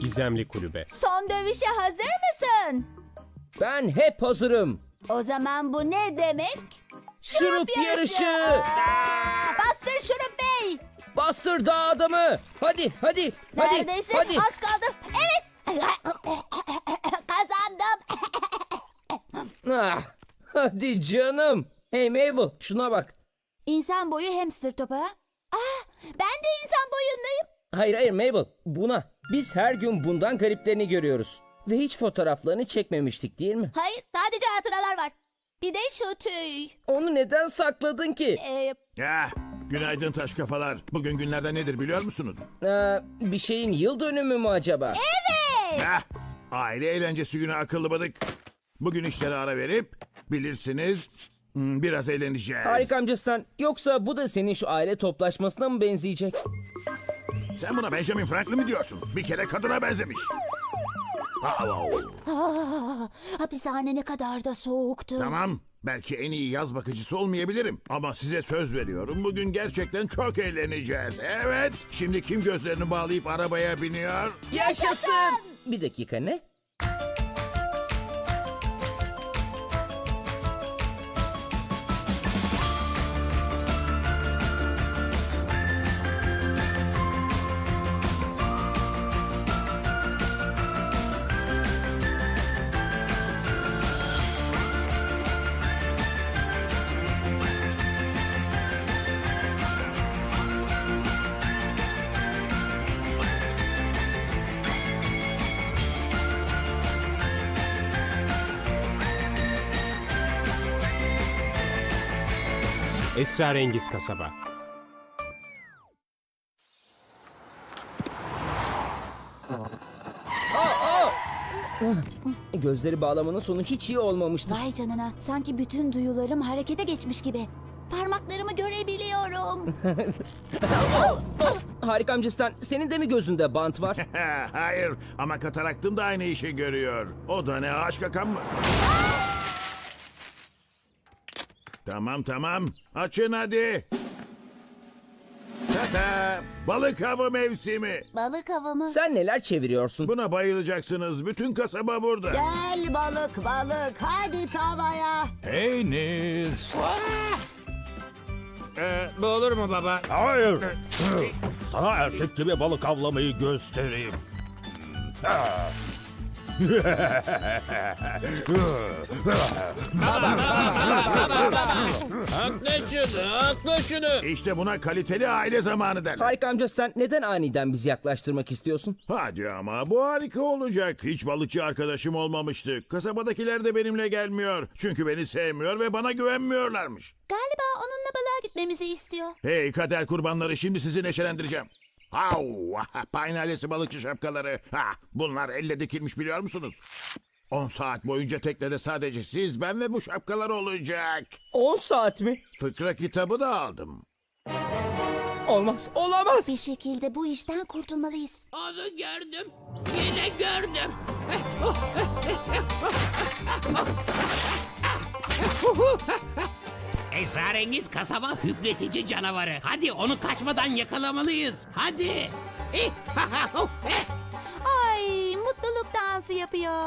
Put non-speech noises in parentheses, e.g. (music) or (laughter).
Gizemli Kulübe. Son dövüşe hazır mısın? Ben hep hazırım. O zaman bu ne demek? Şurup yarışı. Aa, Bastır Şurup Bey. Bastır dağ adamı. Hadi hadi hadi Neredeyse hadi. az kaldı. Evet. (laughs) Kazandım. (laughs) Ah, hadi canım. Hey Mabel şuna bak. İnsan boyu hamster topu ha? Aa, ben de insan boyundayım. Hayır hayır Mabel buna. Biz her gün bundan gariplerini görüyoruz. Ve hiç fotoğraflarını çekmemiştik değil mi? Hayır sadece hatıralar var. Bir de şu tüy. Onu neden sakladın ki? Ee, Ya, günaydın taş kafalar. Bugün günlerden nedir biliyor musunuz? Ee, bir şeyin yıl dönümü mü acaba? Heh, aile eğlencesi günü akıllı bıdık. Bugün işlere ara verip bilirsiniz hmm, biraz eğleneceğiz. Harika amcasından. Yoksa bu da senin şu aile toplaşmasına mı benzeyecek? Sen buna Benjamin Franklin mi diyorsun? Bir kere kadına benzemiş. aa, hapishane ne kadar da soğuktu. Tamam. Belki en iyi yaz bakıcısı olmayabilirim. Ama size söz veriyorum. Bugün gerçekten çok eğleneceğiz. Evet. Şimdi kim gözlerini bağlayıp arabaya biniyor? Yaşasın! Bir dakika ne? Esrarengiz Kasaba. Gözleri bağlamanın sonu hiç iyi olmamıştır. Vay canına sanki bütün duyularım harekete geçmiş gibi. Parmaklarımı görebiliyorum. (laughs) Harika amcasından senin de mi gözünde bant var? (laughs) Hayır ama kataraktım da aynı işi görüyor. O da ne ağaç kakan mı? Tamam tamam açın hadi. Tata balık avı mevsimi. Balık havamı. Sen neler çeviriyorsun? Buna bayılacaksınız. Bütün kasaba burada. Gel balık balık hadi tavaya. Peynir. Ee, bu olur mu baba? Hayır. Sana erkek gibi balık avlamayı göstereyim. Atla şunu, atla şunu. İşte buna kaliteli aile zamanı derler. Harika amcasından neden aniden bizi yaklaştırmak istiyorsun? Hadi ama bu harika olacak. Hiç balıkçı arkadaşım olmamıştı. Kasabadakiler de benimle gelmiyor. Çünkü beni sevmiyor ve bana güvenmiyorlarmış. Galiba onunla balığa gitmemizi istiyor. Hey kader kurbanları şimdi sizi neşelendireceğim. Au, (laughs) Pine ailesi balıkçı şapkaları. Ha, bunlar elle dikilmiş biliyor musunuz? 10 saat boyunca teknede sadece siz, ben ve bu şapkalar olacak. 10 saat mi? Fıkra kitabı da aldım. Olmaz, olamaz. Bir şekilde bu işten kurtulmalıyız. Onu gördüm. Yine gördüm. (laughs) Esrarengiz kasaba hüpletici canavarı. Hadi onu kaçmadan yakalamalıyız. Hadi. Ay mutluluk dansı yapıyor.